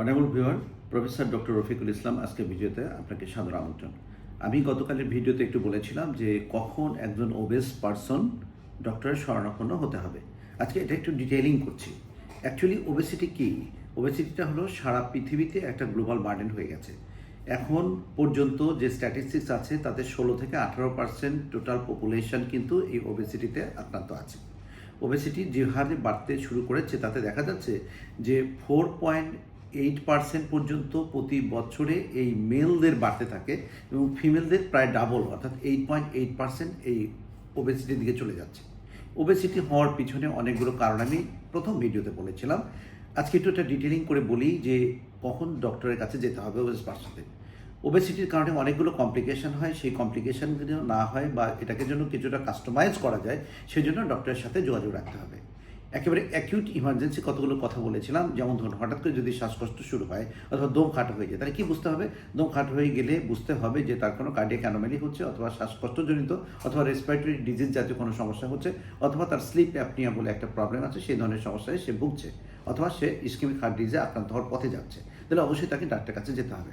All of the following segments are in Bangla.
Honourable viewer professor doctor Rafiqul Islam, আজকে ভিডিওতে আপনাকে সাদর আমন্ত্রণ। আমি গতকালের ভিডিওতে একটু বলেছিলাম যে কখন একজন ওবেস পারসন ডক্টরের শরণাপন্ন হতে হবে। আজকে এটা একটু ডিটেইলিং করছি। অ্যাকচুয়ালি ওবেসিটি কি? ওবেসিটিটা হলো সারা পৃথিবীতে একটা গ্লোবাল বার্ডেন হয়ে গেছে। এখন পর্যন্ত যে স্ট্যাটিস্টিক্স আছে, তাতে ষোলো থেকে আঠারো পার্সেন্ট টোটাল পপুলেশন কিন্তু এই ওবেসিটিতে আক্রান্ত আছে। ওবেসিটি যে হারে বাড়তে শুরু করেছে, তাতে দেখা যাচ্ছে যে ফোর পয়েন্ট এইট পার্সেন্ট পর্যন্ত প্রতি বছরে এই মেলদের বাড়তে থাকে এবং ফিমেলদের প্রায় ডাবল অর্থাৎ এইট পয়েন্ট এইট পার্সেন্ট এই ওবেসিটির দিকে চলে যাচ্ছে। ওবেসিটি হওয়ার পিছনে অনেকগুলো কারণ আমি প্রথম ভিডিওতে বলেছিলাম। আজকে একটু এটা ডিটেলিং করে বলি যে কখন ডক্টরের কাছে যেতে হবে ওবেস পার্সনদের ওবেসিটির কারণে অনেকগুলো কমপ্লিকেশন হয়, সেই কমপ্লিকেশনগুলো না হয় বা এটাকে জন্য কিছুটা কাস্টমাইজ করা যায় সেই জন্য ডক্টরের সাথে যোগাযোগ রাখতে হবে। একেবারে অ্যাকিউট ইমার্জেন্সি কতগুলো কথা বলেছিলাম। যেমন ধরুন, হঠাৎ করে যদি শ্বাসকষ্ট শুরু হয়, অথবা দম খাটো হয়ে যায়, তাহলে কি বুঝতে হবে? দম খাটো হয়ে গেলে বুঝতে হবে যে তার কোনো কার্ডিয়াক অ্যানোমালি হচ্ছে, অথবা শ্বাসকষ্টজনিত, অথবা রেসপিরেটরি ডিজিজ জাতীয় কোনো সমস্যা হচ্ছে, অথবা তার স্লিপ অ্যাপনিয়া বলে একটা প্রবলেম আছে, সেই ধরনের সমস্যায় সে ভুগছে, অথবা সে ইস্কিমিক হার্ট ডিজিজে আক্রান্ত হওয়ার পথে যাচ্ছে। তাহলে অবশ্যই তাকে ডাক্তারের কাছে যেতে হবে।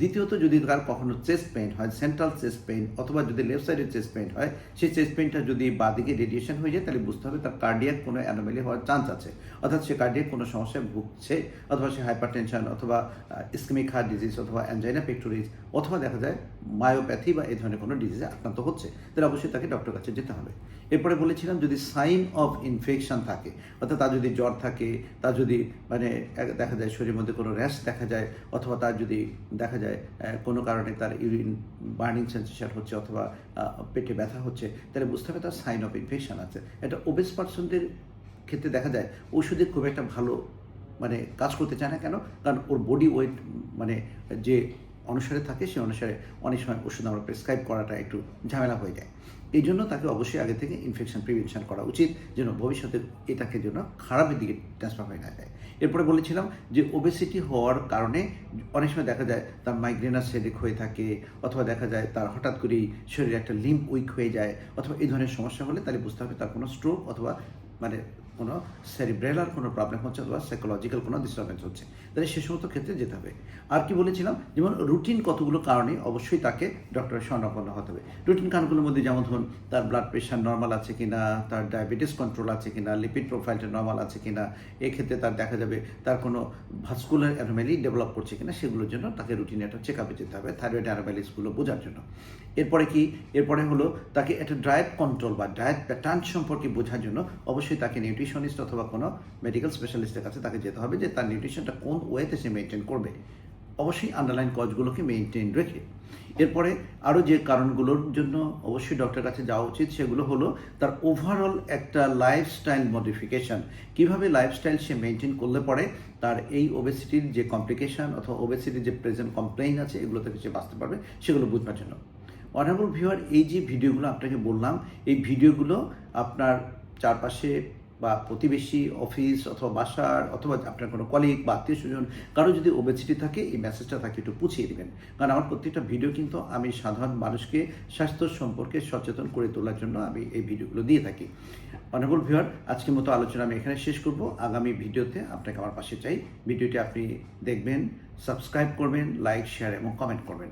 দ্বিতীয়ত, যদি তার কখনো চেস্ট পেইন হয় সেন্ট্রাল চেস্ট পেইন অথবা যদি লেফট সাইডের চেস্ট পেইন হয়, সেই চেস্ট পেইনটা যদি বাদিকে রেডিয়েশন হয়ে যায়, তাহলে বুঝতে হবে তার কার্ডিয়াক কোনো অ্যানোমালি হওয়ার চান্স আছে। অর্থাৎ সে কার্ডিয়াক কোনো সমস্যায় ভুগছে, অথবা সে হাইপার টেনশন অথবা ইস্কেমিক হার্ট ডিজিজ অথবা অ্যাঞ্জাইনা পেক্টোরিজ অথবা দেখা যায় মায়োপ্যাথি বা এই ধরনের কোনো ডিজিজে আক্রান্ত হচ্ছে। তাহলে অবশ্যই তাকে ডক্টর কাছে যেতে হবে। এরপরে বলেছিলাম যদি সাইন অফ ইনফেকশন থাকে, অর্থাৎ তার যদি জ্বর থাকে, তার যদি মানে দেখা যায় শরীরের মধ্যে কোনো র্যাশ দেখা যায়, অথবা তার যদি দেখা যায় কোনো কারণে তার ইউরিন বার্নিং সেন্সেশন হচ্ছে, অথবা পেটে ব্যথা হচ্ছে, তাহলে বুঝতে হবে তার সাইন অফ ইনফেকশন আছে। এটা ওবেস পার্সনদের ক্ষেত্রে দেখা যায় ওষুধে খুব একটা ভালো মানে কাজ করতে চায় না কেন? কারণ ওর বডি ওয়েট মানে যে অনুসারে থাকে সে অনুসারে অনেক সময় ওষুধ আমরা প্রেসক্রাইব করাটা একটু ঝামেলা হয়ে যায়। এই জন্য তাকে অবশ্যই আগে থেকে ইনফেকশন প্রিভেনশন করা উচিত, যেন ভবিষ্যতে এটাকে যেন খারাপের দিকে ট্রান্সফার হয়ে না যায়। এরপরে বলেছিলাম যে ওবেসিটি হওয়ার কারণে অনেক সময় দেখা যায় তার মাইগ্রেনাস হেডেক হয়ে থাকে, অথবা দেখা যায় তার হঠাৎ করেই শরীরে একটা লিম্প উইক হয়ে যায়, অথবা এই ধরনের সমস্যা হলে তাহলে বুঝতে হবে তার কোনো স্ট্রোক অথবা মানে কোনো সেরিব্রেলার কোনো প্রবলেম হচ্ছে অথবা সাইকোলজিক্যাল কোনো ডিস্টারবেন্স হচ্ছে, তাহলে সে সমস্ত ক্ষেত্রে যেতে হবে। আর কি বলেছিলাম? যেমন রুটিন কতগুলো কারণে অবশ্যই তাকে ডক্টরের শরণাপন্ন হতে হবে। রুটিন কারণগুলোর মধ্যে যেমন ধরুন, তার ব্লাড প্রেশার নর্মাল আছে কিনা, তার ডায়াবেটিস কন্ট্রোল আছে কিনা লিপিড প্রোফাইলটা নর্মাল আছে কিনা, এক্ষেত্রে তার দেখা যাবে তার কোনো ভাস্কুলার অ্যানোম্যালি ডেভেলপ করছে কিনা, সেগুলোর জন্য তাকে রুটিনে একটা চেক আপে যেতে হবে থাইরয়েড অ্যানোম্যালিসগুলো বোঝার জন্য। এরপরে কি? এরপরে হলো তাকে একটা ডায়েট কন্ট্রোল বা ডায়েট প্যাটার্ন সম্পর্কে বোঝার জন্য অবশ্যই তাকে নিউট্রিশনিস্ট অথবা কোনো মেডিকেল স্পেশালিস্টের কাছে তাকে যেতে হবে যে তার নিউট্রিশনটা কোন ওয়েতে সে মেনটেন করবে। অবশ্যই আন্ডারলাইন কজগুলোকে মেনটেন রেখে। এরপরে আরও যে কারণগুলোর জন্য অবশ্যই ডক্টরের কাছে যাওয়া উচিত সেগুলো হলো তার ওভারঅল একটা লাইফস্টাইল মডিফিকেশন কীভাবে লাইফস্টাইল সে মেনটেন করলে পরে তার এই ওবেসিটির যে কমপ্লিকেশন অথবা ওবেসিটির যে প্রেজেন্ট কমপ্লেইন আছে এগুলো থেকে সে বাঁচতে পারবে, সেগুলো বুঝবার জন্য। অনারেবল ভিউয়ার এই যে ভিডিওগুলো আপনাকে বললাম, এই ভিডিওগুলো আপনার চারপাশে বা প্রতিবেশী অফিস অথবা বাসার অথবা আপনার কোনো কলিগ বা আত্মীয় স্বজন কারও যদি ওবেসিটি থাকে, এই মেসেজটা তাকে একটু পুছিয়ে দেবেন। কারণ আমার প্রত্যেকটা ভিডিও কিন্তু আমি সাধারণ মানুষকে স্বাস্থ্য সম্পর্কে সচেতন করে তোলার জন্য আমি এই ভিডিওগুলো দিয়ে থাকি। অনারেবল ভিউয়ার আজকের মতো আলোচনা আমি এখানে শেষ করব। আগামী ভিডিওতে আপনাকে আমার পাশে চাই। ভিডিওটি আপনি দেখবেন সাবস্ক্রাইব করবেন লাইক শেয়ার এবং কমেন্ট করবেন।